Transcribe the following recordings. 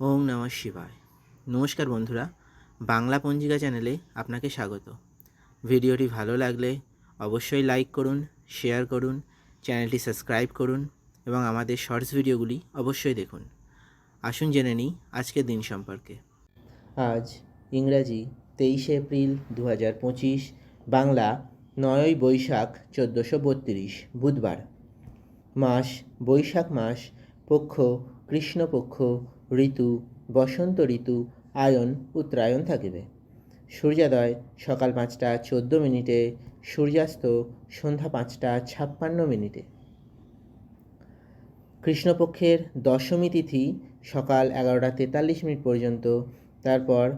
ওম নমঃ শিবায়। নমস্কার বন্ধুরা, বাংলা পঞ্জিকা চ্যানেলে আপনাকে স্বাগত। ভিডিওটি ভালো লাগলে অবশ্যই লাইক করুন, শেয়ার করুন, চ্যানেলটি সাবস্ক্রাইব করুন এবং আমাদের শর্টস ভিডিওগুলি অবশ্যই দেখুন। আসুন জেনে নিই আজকের দিন সম্পর্কে। আজ ইংরাজি তেইশে এপ্রিল দু হাজার পঁচিশ, বাংলা নয়ই বৈশাখ চোদ্দোশো বত্রিশ, বুধবার। মাস, বৈশাখ মাস, পক্ষ, কৃষ্ণপক্ষ ঋতু, বসন্ত ঋতু, আয়ন, উত্তরায়ণ থাকিবে। সূর্যোদয় সকাল পাঁচটা চোদ্দ মিনিটে, সূর্যাস্ত সন্ধ্যা পাঁচটা ছাপ্পান্ন মিনিটে। কৃষ্ণপক্ষের দশমী তিথি সকাল এগারোটা তেতাল্লিশ মিনিট পর্যন্ত, তারপর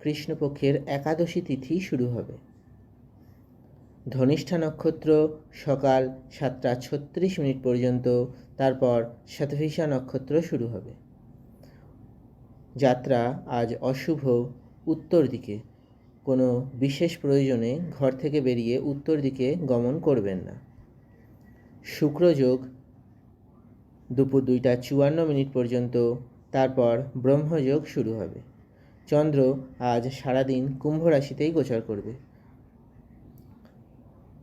কৃষ্ণপক্ষের একাদশী তিথি শুরু হবে। ধনিষ্ঠা নক্ষত্র সকাল সাতটা ছত্রিশ মিনিট পর্যন্ত, তারপর শতভিষা নক্ষত্র শুরু হবে। যাত্রা আজ অশুভ উত্তর দিকে। কোনো বিশেষ প্রয়োজনে ঘর থেকে বেরিয়ে উত্তর দিকে গমন করবেন না। শুক্রযোগ দুপুর দুইটা চুয়ান্ন মিনিট পর্যন্ত তারপর ব্রহ্মযোগ শুরু হবে। চন্দ্র আজ সারাদিন কুম্ভ রাশিতেই গোচর করবে।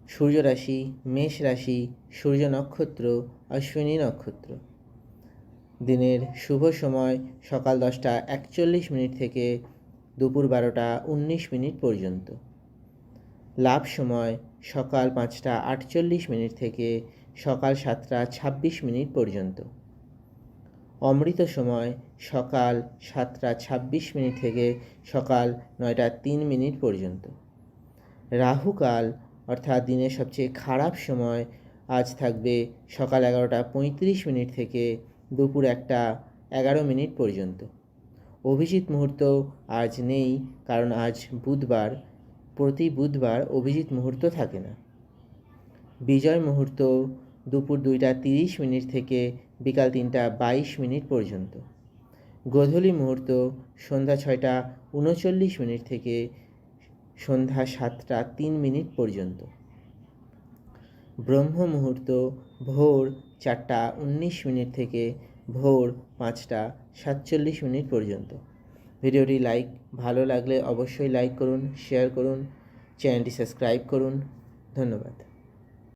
সূর্য রাশি, মেষ রাশি, সূর্য নক্ষত্র, অশ্বিনী নক্ষত্র। দিনের শুভ সময় সকাল দশটা একচল্লিশ মিনিট থেকে দুপুর বারোটা উনিশ মিনিট পর্যন্ত। লাভ সময় সকাল পাঁচটা আটচল্লিশ মিনিট থেকে সকাল সাতটা ছাব্বিশ মিনিট পর্যন্ত। অমৃত সময় সকাল সাতটা ছাব্বিশ মিনিট থেকে সকাল নয়টা তিন মিনিট পর্যন্ত। রাহুকাল, অর্থাৎ দিনের সবচেয়ে খারাপ সময়, আজ থাকবে সকাল এগারোটা পঁয়ত্রিশ মিনিট থেকে দুপুর একটা এগারো মিনিট পর্যন্ত। অভিজিৎ মুহূর্ত আজ নেই, কারণ আজ বুধবার, প্রতি বুধবার অভিজিৎ মুহূর্ত থাকে না। বিজয় মুহূর্ত দুপুর দুইটা তিরিশ মিনিট থেকে বিকাল তিনটা বাইশ মিনিট পর্যন্ত। গোধূলি মুহূর্ত সন্ধ্যা ছয়টা উনচল্লিশ মিনিট থেকে সন্ধ্যা সাতটা তিন মিনিট পর্যন্ত। ব্রহ্ম মুহূর্ত ভোর চারটা উনিশ মিনিট থেকে ভোর পাঁচটা সাতচল্লিশ মিনিট পর্যন্ত। ভিডিওটি লাইক, ভালো লাগলে অবশ্যই লাইক করুন, শেয়ার করুন, চ্যানেলটি সাবস্ক্রাইব করুন। ধন্যবাদ।